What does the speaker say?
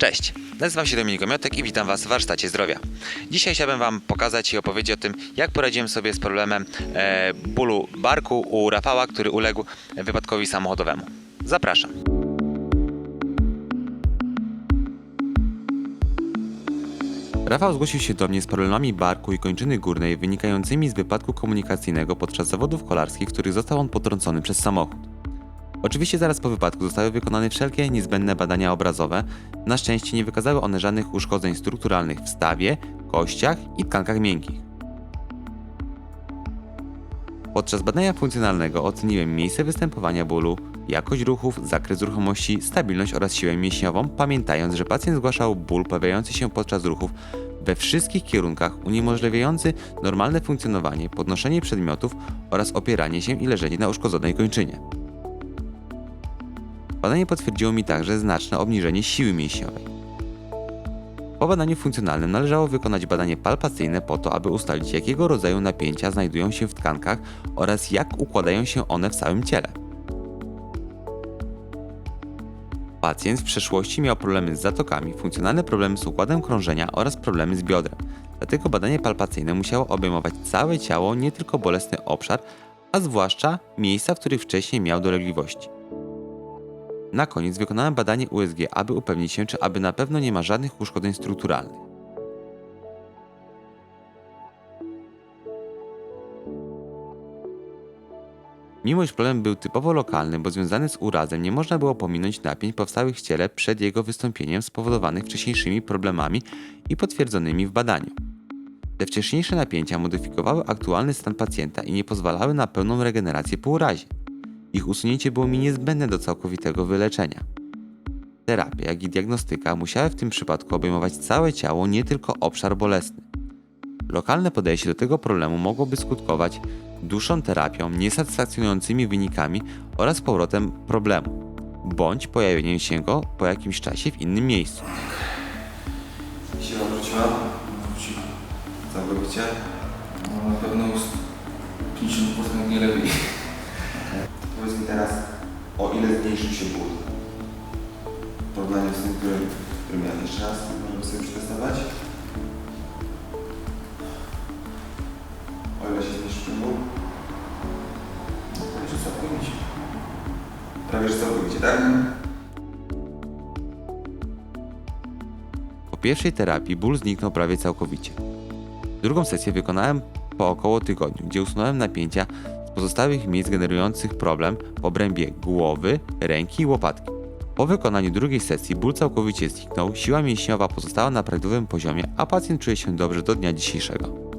Cześć, nazywam się Dominik Omiotek i witam Was w Warsztacie Zdrowia. Dzisiaj chciałbym Wam pokazać i opowiedzieć o tym, jak poradziłem sobie z problemem e, bólu barku u Rafała, który uległ wypadkowi samochodowemu. Zapraszam. Rafał zgłosił się do mnie z problemami barku i kończyny górnej wynikającymi z wypadku komunikacyjnego podczas zawodów kolarskich, w których został on potrącony przez samochód. Oczywiście zaraz po wypadku zostały wykonane wszelkie niezbędne badania obrazowe. Na szczęście nie wykazały one żadnych uszkodzeń strukturalnych w stawie, kościach i tkankach miękkich. Podczas badania funkcjonalnego oceniłem miejsce występowania bólu, jakość ruchów, zakres ruchomości, stabilność oraz siłę mięśniową, pamiętając, że pacjent zgłaszał ból pojawiający się podczas ruchów we wszystkich kierunkach, uniemożliwiający normalne funkcjonowanie, podnoszenie przedmiotów oraz opieranie się i leżenie na uszkodzonej kończynie. Badanie potwierdziło mi także znaczne obniżenie siły mięśniowej. Po badaniu funkcjonalnym należało wykonać badanie palpacyjne po to, aby ustalić jakiego rodzaju napięcia znajdują się w tkankach oraz jak układają się one w całym ciele. Pacjent w przeszłości miał problemy z zatokami, funkcjonalne problemy z układem krążenia oraz problemy z biodrem. Dlatego badanie palpacyjne musiało obejmować całe ciało, nie tylko bolesny obszar, a zwłaszcza miejsca, w których wcześniej miał dolegliwości. Na koniec wykonałem badanie USG, aby upewnić się, czy aby na pewno nie ma żadnych uszkodzeń strukturalnych. Mimo iż problem był typowo lokalny, bo związany z urazem, nie można było pominąć napięć powstałych w ciele przed jego wystąpieniem spowodowanych wcześniejszymi problemami i potwierdzonymi w badaniu. Te wcześniejsze napięcia modyfikowały aktualny stan pacjenta i nie pozwalały na pełną regenerację po urazie. Ich usunięcie było mi niezbędne do całkowitego wyleczenia. Terapia, jak i diagnostyka musiały w tym przypadku obejmować całe ciało, nie tylko obszar bolesny. Lokalne podejście do tego problemu mogłoby skutkować dłuższą terapią, niesatysfakcjonującymi wynikami oraz powrotem problemu, bądź pojawieniem się go po jakimś czasie w innym miejscu. Siła wróciła? Wróciła. Całkowicie? No, na pewno już 50% nie lepiej. Powiedz mi teraz, o ile zmniejszył się ból? W porównaniu z tym, który, który miałem jeszcze raz, możemy sobie przetestować? O ile się zmniejszył ból? No, Także całkowicie. Prawie że całkowicie, tak? Po pierwszej terapii ból zniknął prawie całkowicie. Drugą sesję wykonałem po około tygodniu, gdzie usunąłem napięcia pozostałych miejsc generujących problem w obrębie głowy, ręki i łopatki. Po wykonaniu drugiej sesji ból całkowicie zniknął, siła mięśniowa pozostała na prawidłowym poziomie, a pacjent czuje się dobrze do dnia dzisiejszego.